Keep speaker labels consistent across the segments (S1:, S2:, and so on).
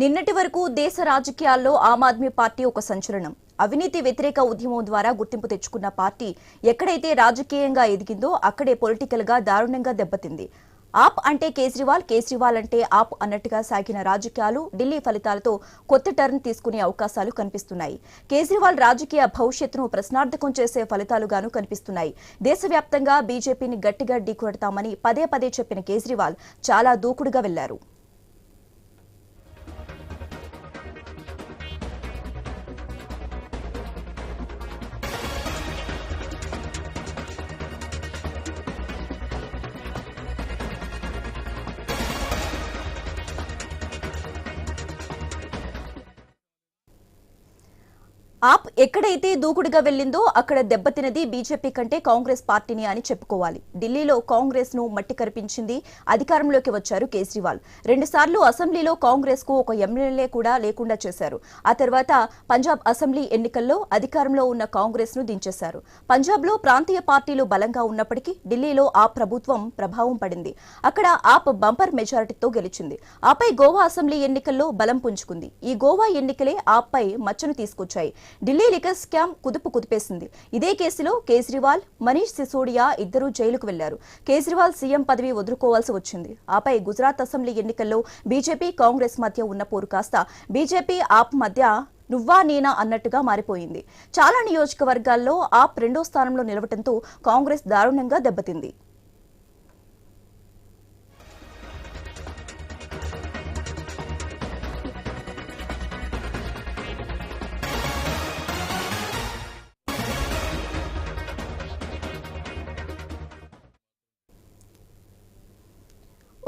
S1: నిన్నటి వరకు దేశ రాజకీయాల్లో ఆమ్ ఆద్మీ పార్టీ ఒక సంచలనం. అవినీతి వ్యతిరేక ఉద్యమం ద్వారా గుర్తింపు తెచ్చుకున్న పార్టీ ఎక్కడైతే రాజకీయంగా ఎదిగిందో అక్కడే పొలిటికల్గా దారుణంగా దెబ్బతింది. ఆప్ అంటే కేజ్రీవాల్ కేజ్రీవాల్ అంటే ఆప్ అన్నట్టుగా సాగిన రాజకీయాలు ఢిల్లీ ఫలితాలతో కొత్త టర్న్ తీసుకునే అవకాశాలు కనిపిస్తున్నాయి. కేజ్రీవాల్ రాజకీయ భవిష్యత్తును ప్రశ్నార్థకం చేసే ఫలితాలుగాను కనిపిస్తున్నాయి. దేశవ్యాప్తంగా బీజేపీని గట్టిగా ఢీకొడతామని పదే పదే చెప్పిన కేజ్రీవాల్ చాలా దూకుడుగా వెళ్ళారు. ఆప్ ఎక్కడైతే దూకుడుగా వెళ్ళిందో అక్కడ దెబ్బతినది బీజేపీ కంటే కాంగ్రెస్ పార్టీని అని చెప్పుకోవాలి. ఢిల్లీలో కాంగ్రెస్ను మట్టి కరిపించింది అధికారంలోకి వచ్చారు కేజ్రీవాల్. రెండుసార్లు అసెంబ్లీలో కాంగ్రెస్కు ఒక ఎమ్మెల్యే కూడా లేకుండా చేశారు. ఆ తర్వాత పంజాబ్ అసెంబ్లీ ఎన్నికల్లో అధికారంలో ఉన్న కాంగ్రెస్ను దించేశారు. పంజాబ్లో ప్రాంతీయ పార్టీలు బలంగా ఉన్నప్పటికీ ఢిల్లీలో ఆ ప్రభుత్వం ప్రభావం పడింది. అక్కడ ఆప్ బంపర్ మెజారిటీతో గెలిచింది. ఆపై గోవా అసెంబ్లీ ఎన్నికల్లో బలం పుంజుకుంది. ఈ గోవా ఎన్నికలే ఆప్పై మచ్చను తీసుకొచ్చాయి. ఢిల్లీ లికర్ స్కామ్ కుదుపు కుదిపేసింది. ఇదే కేసులో కేజ్రీవాల్ మనీష్ సిసోడియా ఇద్దరూ జైలుకు వెళ్ళారు. కేజ్రీవాల్ సీఎం పదవి వదులుకోవాల్సి వచ్చింది. ఆపై గుజరాత్ అసెంబ్లీ ఎన్నికల్లో బీజేపీ కాంగ్రెస్ మధ్య ఉన్న పోరు కాస్త బీజేపీ ఆప్ మధ్య నువ్వా నేనా అన్నట్టుగా మారిపోయింది. చాలా నియోజకవర్గాల్లో ఆప్ రెండో స్థానంలో నిలవటంతో కాంగ్రెస్ దారుణంగా దెబ్బతింది.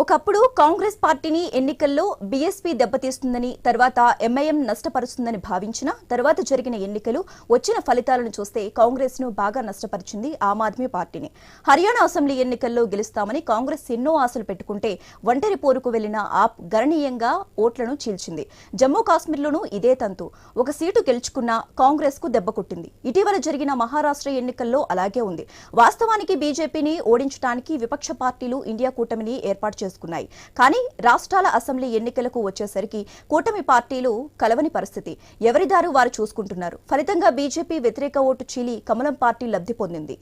S1: ఒకప్పుడు కాంగ్రెస్ పార్టీని ఎన్నికల్లో బీఎస్పీ దెబ్బతీస్తుందని తర్వాత ఎంఐఎం నష్టపరుస్తుందని భావించిన తర్వాత జరిగిన ఎన్నికలు వచ్చిన ఫలితాలను చూస్తే కాంగ్రెస్ను బాగా నష్టపరిచింది ఆమ్ ఆద్మీ పార్టీని. హర్యానా అసెంబ్లీ ఎన్నికల్లో గెలుస్తామని కాంగ్రెస్ ఎన్నో ఆశలు పెట్టుకుంటే ఒంటరి పోరుకు వెళ్ళిన ఆప్ గణనీయంగా ఓట్లను చీల్చింది. జమ్మూ కాశ్మీర్లోనూ ఇదే తంతు. ఒక సీటు గెలుచుకున్న కాంగ్రెస్కు దెబ్బ కొట్టింది. ఇటీవల జరిగిన మహారాష్ట్ర ఎన్నికల్లో అలాగే ఉంది. వాస్తవానికి బీజేపీని ఓడించడానికి విపక్ష పార్టీలు ఇండియా కూటమిని ఏర్పాటు చేసుకున్నాయి. కానీ రాష్ట్రాల అసెంబ్లీ ఎన్నికలకు వచ్చేసరికి కూటమి పార్టీలు కలవని పరిస్థితి. ఎవరిదారు వారు చూసుకుంటున్నారు. ఫలితంగా బీజేపీ వ్యతిరేక ఓటు చీలి కమలం పార్టీ లబ్ధి పొందింది.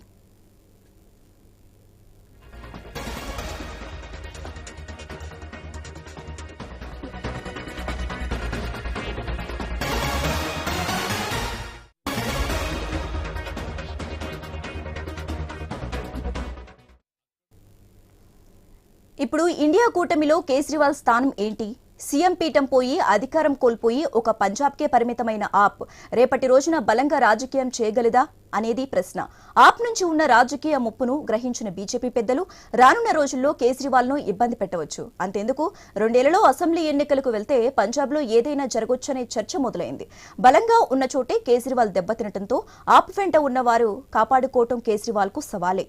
S1: ఇప్పుడు ఇండియా కూటమిలో కేజ్రీవాల్ స్థానం ఏంటి? సీఎం పీఠం పోయి అధికారం కోల్పోయి ఒక పంజాబ్కే పరిమితమైన ఆప్. రేపటి రోజున బలంగా రాజకీయం చేయగలదా? అనేది ప్రశ్న. ఆప్ నుంచి ఉన్న రాజకీయ ముప్పును గ్రహించిన బీజేపీ పెద్దలు రానున్న రోజుల్లో కేజ్రీవాల్ను ఇబ్బంది పెట్టవచ్చు. అంతేందుకు? రెండేళ్ళలో అసెంబ్లీ ఎన్నికలకు వెళ్తే పంజాబ్లో ఏదైనా జరగొచ్చనే చర్చ మొదలైంది. బలంగా ఉన్న చోటే కేజ్రీవాల్ దెబ్బతినటంతో ఆప్ వెంట ఉన్నవారు కాపాడుకోవటం కేజ్రీవాల్కు సవాలే.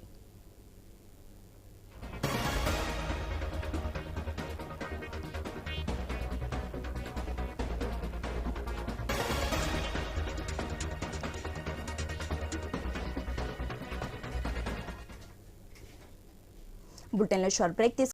S1: బులెటిన్లో షార్ట్ బ్రేక్ తీసుకు